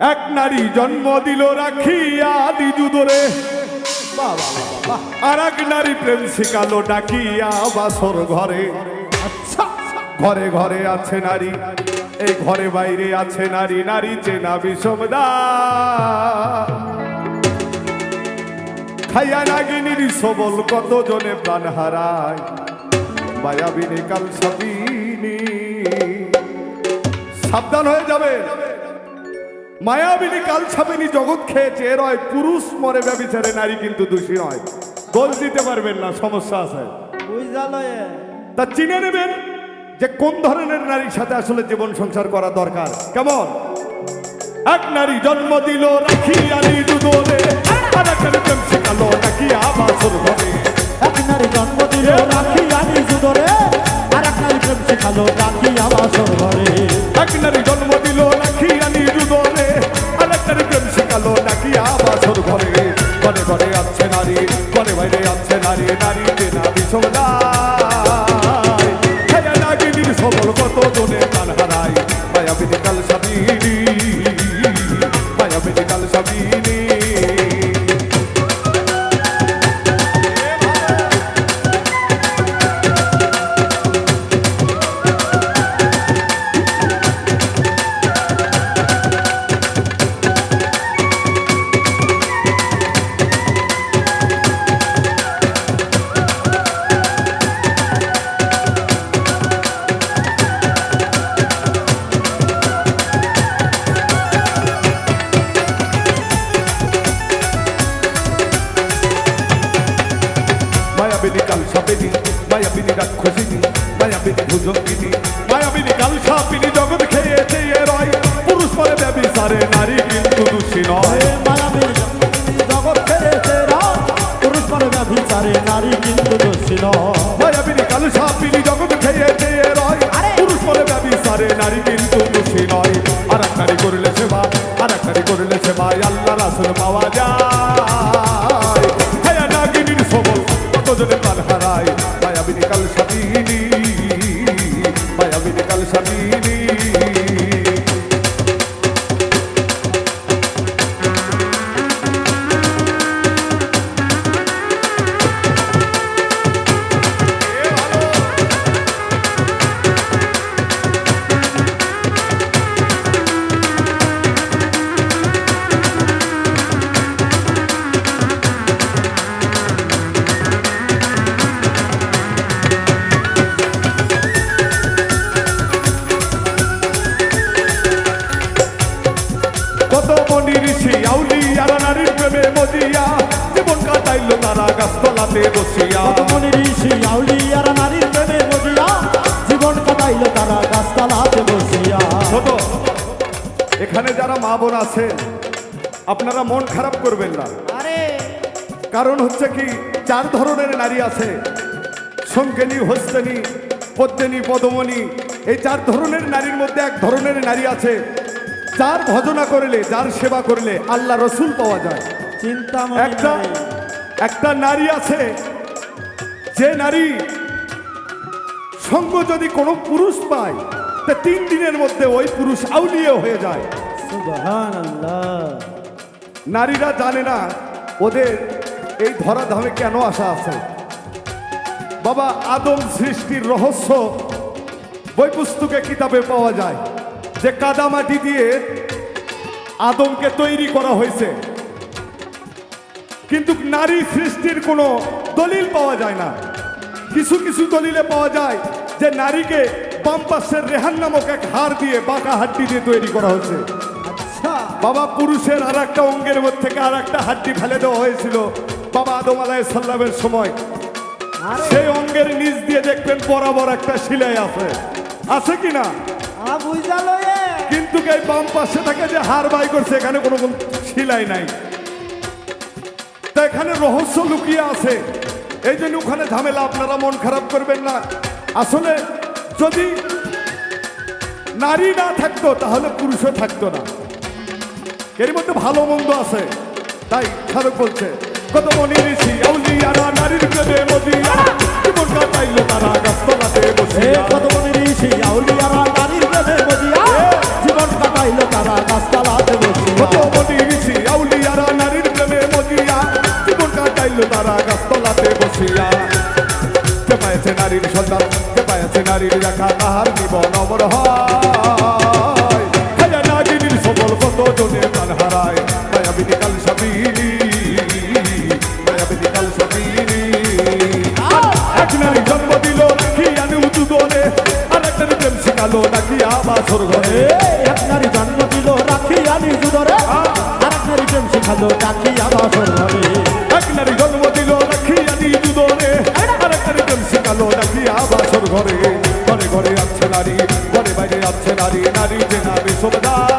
এক নারী জন্ম দিল রাখিয়া দিজুদরে আর এক নারী প্রেম শিখালো ডাকিয়া বাসর ঘরে। আচ্ছা ঘরে ঘরে আছে নারী, এই ঘরে বাইরে আছে নারী নারী চেনা বিষমদা খাইয়া নাগিনীর সবল কত জনে প্রাণ হারায়? মায়াবিনী কাল সাবিনী সাবধান হয়ে যাবে মায়াবিনী কাল ছাপিনী জগৎ খেয়েছে এর হয় পুরুষ মরে ব্যবিচারে, নারী কিন্তু দোষী নয়। গোল দিতে পারবেন না, সমস্যা আছে। তা চিনে নেবেন যে কোন ধরনের নারীর সাথে আসলে জীবন সংসার করা দরকার। কেমন? এক নারী জন্ম দিল, রাখি আনি দুদলে আর এক নারী শেখালো, নাকি আবাসর ঘরে এক নারী জন্ম দিল, রাখি আনি জুদরে আর এক নারী প্রেম শেখালো রাখি আবাসর ঘরে নারী চেনা বিষমদায় কাল সাপিনী মায়াবিনী রাক্ষসিনী মায়াবিনী ভুজঙ্গিনী মায়াবিনী কাল সাপিনী জগৎ খেয়েছে এ রয়। পুরুষ পরে ব্যবিচারে নারী কিন্তু দোষী নয়। মায়াবীর জগৎ খেয়েছে রাত পুরুষ মানে ব্যভিচারে নারী কিন্তু দোষী নয়। মায়াবিনী কাল সাপিনী জগৎ খেয়েছে এ রয়। পুরুষ পরে ব্যবিচারে নারী কিন্তু দোষী নয়। আর এক নারী করলে সেবা আর এক নারী করলে সেবা আল্লাহ রাসুল পাওয়া যায়। মায়াবিনী কাল সাবিনী মায়াবিনী কাল সাপিনী কত মনি ঋষি আউলি আর নারীর প্রেমে মজিয়া। জীবন কাটাইল তারা গাছতলাতে বসিয়া। মনি ঋষি আউলিয়ার নারীর প্রেমে বসিয়া জীবন কাটাইল তারা গাছতলাতে বসিয়া। ছোট এখানে যারা মা বোন আছেন আপনারা মন খারাপ করবেন না। আরে। কারণ হচ্ছে কি চার ধরনের নারী আছে। শঙ্কেনী হস্তেনী পদ্মিনী পদমণি এই চার ধরনের নারীর মধ্যে এক ধরনের নারী আছে। যার ভজনা করলে যার সেবা করলে আল্লাহ রসুল পাওয়া যায়। চিন্তা একটা একটা নারী আছে যে নারী সঙ্গ যদি কোনো পুরুষ পায় তা তিন দিনের মধ্যে ওই পুরুষ আউলিয়ে হয়ে যায়। নারীরা জানে না ওদের এই ধরা ধরাধামে কেন আসা আছে। বাবা আদম সৃষ্টির রহস্য বই পুস্তকে কিতাবে পাওয়া যায়। যে কাদামাটি দিয়ে আদমকে তৈরি করা হয়েছে। কিন্তু নারী সৃষ্টির কোনো দলিল পাওয়া যায় না। কিছু কিছু দলিলে পাওয়া যায় যে নারীকে বাম রেহান নামক এক হাড় দিয়ে বাঁকা হাড্ডি দিয়ে তৈরি করা হয়েছে। আচ্ছা। বাবা পুরুষের আর একটা অঙ্গের মধ্যে থেকে আর একটা হাড্ডি ফেলে দেওয়া হয়েছিল বাবা আদম আলাহ সাল্লামের সময়। আরে। সেই অঙ্গের নিচ দিয়ে দেখবেন বরাবর একটা সিলাই আছে। আছে কি না? আ বুঝালো এ বাম পাশে থেকে যে হার বাই করছে, এখানে কোনো সিলাই নাই। তা এখানে রহস্য লুকিয়ে আছে। এই জন্য ওখানে ঝামেলা, আপনারা মন খারাপ করবেন না। আসলে যদি নারী না থাকতো, তাহলে পুরুষও থাকতো না। এর মধ্যে ভালো মন্দ আছে, তাই খারাপ বলছে কত মনি ঋষি নারীর প্রেমে মদিয়া জীবন কাটাইলো তারা গাছতলাতে বসিয়া। যে পায়েছে নারীর সন্তান যে পায়েছে নারীর রাখা তাহার জীবন অমর হয়। নাগিনীর সবল কত জনে প্রাণ হারায়। মায়াবিনী কাল সাবিনী মায়াবিনী কাল সাবিনী। এক নারী জন্ম দিল কি আমি উঁচু দোলে আর একটা প্রেম শিখালো নাকি আবার ঘরে এক নারী জন্ম রাখি আমি ঘরে ঘরে ঘরে আছে নারী ঘরে বাইরে আছে নারী নারী যে নামে সবদা